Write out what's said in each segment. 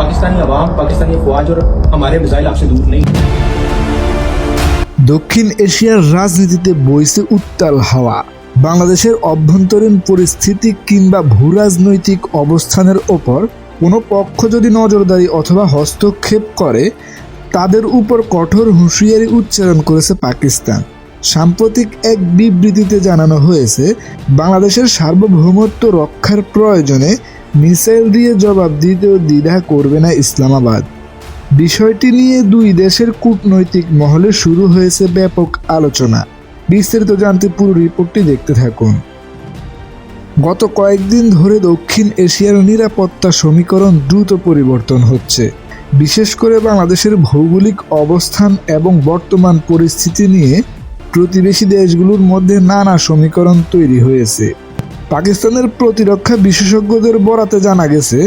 पाकिस्तानी अवाम पाकिस्तानी अफवाज और हमारे मिसाइल आपसे दूर नहीं দক্ষিণ এশিয়ার রাজনীতিতে বইছে উত্তাল হাওয়া বাংলাদেশের অভ্যন্তরীণ পরিস্থিতি কিংবা ভূরাজনৈতিক অবস্থানের ওপর কোনো পক্ষ যদি নজরদারি অথবা হস্তক্ষেপ করে তাদের উপর কঠোর হুঁশিয়ারি উচ্চারণ করেছে পাকিস্তান সাম্প্রতিক এক বিবৃতিতে জানানো হয়েছে, বাংলাদেশের সার্বভৌমত্ব রক্ষার প্রয়োজনে মিসাইল দিয়ে জবাব দিতেও দ্বিধা করবে না ইসলামাবাদ। বিষয়টি নিয়ে দুই দেশের কূটনৈতিক মহলে শুরু হয়েছে ব্যাপক আলোচনা। বিস্তারিত জানতে পুরো রিপোর্টটি দেখতে থাকুন। গত কয়েকদিন ধরে দক্ষিণ এশিয়ার নিরাপত্তা সমীকরণ দ্রুত পরিবর্তন হচ্ছে। বিশেষ করে বাংলাদেশের ভৌগোলিক অবস্থান এবং বর্তমান পরিস্থিতি নিয়ে প্রতিবেশী দেশগুলোর মধ্যে নানা সমীকরণ তৈরি হয়েছে। পাকিস্তানের প্রতিরক্ষা বিশেষজ্ঞদের বরাতে জানা গেছে,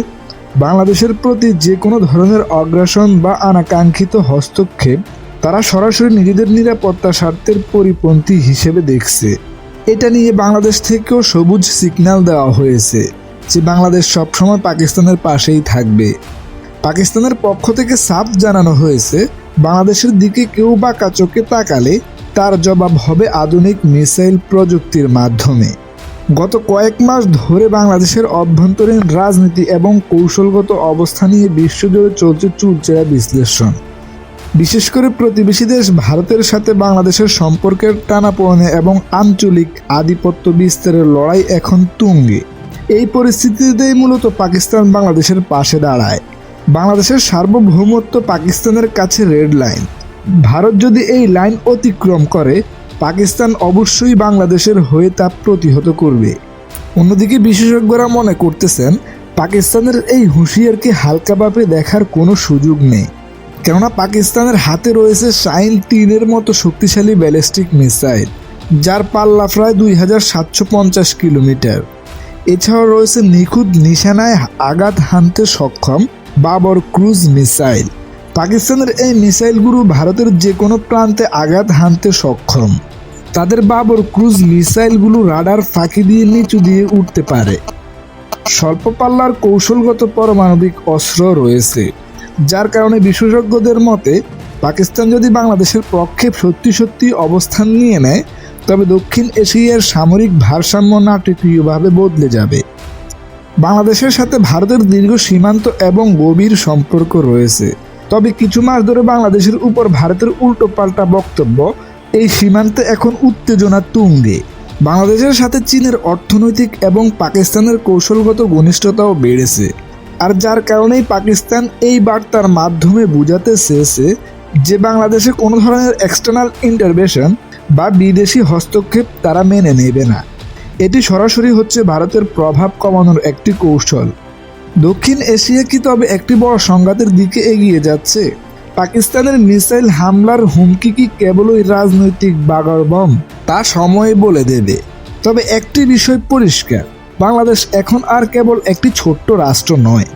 বাংলাদেশের প্রতি যে কোনো ধরনের অগ্রাসন বা আনাকাঙ্ক্ষিত হস্তক্ষেপ তারা সরাসরি নিজেদের নিরাপত্তা স্বার্থের পরিপন্থী হিসেবে দেখছে। এটা নিয়ে বাংলাদেশ থেকেও সবুজ সিগন্যাল দেওয়া হয়েছে যে বাংলাদেশ সবসময় পাকিস্তানের পাশেই থাকবে। পাকিস্তানের পক্ষ থেকে সাফ জানানো হয়েছে, বাংলাদেশের দিকে কেউ বাঁকা চোখে তাকালে তার জবাব হবে আধুনিক মিসাইল প্রযুক্তির মাধ্যমে। গত কয়েক মাস ধরে বাংলাদেশের অভ্যন্তরীণ রাজনীতি এবং কৌশলগত অবস্থা নিয়ে বিশ্বজুড়ে চলছে চুলচেরা বিশ্লেষণ। বিশেষ করে প্রতিবেশী দেশ ভারতের সাথে বাংলাদেশের সম্পর্কের টানাপোড়েনে এবং আঞ্চলিক আধিপত্য বিস্তারের লড়াই এখন তুঙ্গে। এই পরিস্থিতিতেই মূলত পাকিস্তান বাংলাদেশের পাশে দাঁড়ায়। বাংলাদেশের সার্বভৌমত্ব পাকিস্তানের কাছে রেড লাইন ভারত যদি এই লাইন অতিক্রম করে, পাকিস্তান অবশ্যই বাংলাদেশের হয়ে তা প্রতিহত করবে। অন্যদিকে বিশেষজ্ঞরা মনে করতেছেন, পাকিস্তানের এই হুঁশিয়ারকে হালকাভাবে দেখার কোনো সুযোগ নেই। কেননা পাকিস্তানের হাতে রয়েছে শাইন তিনের মতো শক্তিশালী ব্যালিস্টিক মিসাইল, যার পাল্লা প্রায় দুই হাজার সাতশো পঞ্চাশ কিলোমিটার। এছাড়াও রয়েছে নিখুঁত নিশানায় আঘাত হানতে সক্ষম বাবর ক্রুজ মিসাইল। পাকিস্তানের এই মিসাইলগুলো ভারতের যে কোনো প্রান্তে আঘাত হানতে সক্ষম। তাদের বাবর ক্রুজ মিসাইলগুলো রাডার ফাঁকি দিয়ে নিচু দিয়ে উঠতে পারে। স্বল্প পাল্লার কৌশলগত পারমাণবিক অস্ত্র রয়েছে, যার কারণে বিশেষজ্ঞদের মতে, পাকিস্তান যদি বাংলাদেশের পক্ষে সত্যি সত্যি অবস্থান নিয়ে নেয়, তবে দক্ষিণ এশিয়ার সামরিক ভারসাম্য নাটকীয়ভাবে বদলে যাবে। বাংলাদেশের সাথে ভারতের দীর্ঘ সীমান্ত এবং গভীর সম্পর্ক রয়েছে। তবে কিছু মাস ধরে বাংলাদেশের উপর ভারতের উল্টো পাল্টা বক্তব্য, এই সীমান্তে এখন উত্তেজনা তুঙ্গে। বাংলাদেশের সাথে চীনের অর্থনৈতিক এবং পাকিস্তানের কৌশলগত ঘনিষ্ঠতাও বেড়েছে। আর যার কারণেই পাকিস্তান এই বার্তার মাধ্যমে বোঝাতে চেয়েছে যে বাংলাদেশে কোনো ধরনের এক্সটার্নাল ইন্টারভেশন বা বিদেশি হস্তক্ষেপ তারা মেনে নেবে না। এটি সরাসরি হচ্ছে ভারতের প্রভাব কমানোর একটি কৌশল। দক্ষিণ এশিয়া কি তবে একটি বড় সংঘাতের দিকে এগিয়ে যাচ্ছে? পাকিস্তানের মিসাইল হামলার হুমকি কি কেবলই রাজনৈতিক বাগড়বম? তা সময় বলে দেবে। তবে একটি বিষয় পরিষ্কার, বাংলাদেশ এখন আর কেবল একটি ছোট্ট রাষ্ট্র নয়,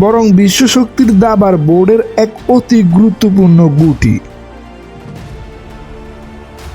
বরং বিশ্বশক্তির দাবার বোর্ডের এক অতি গুরুত্বপূর্ণ গুটি।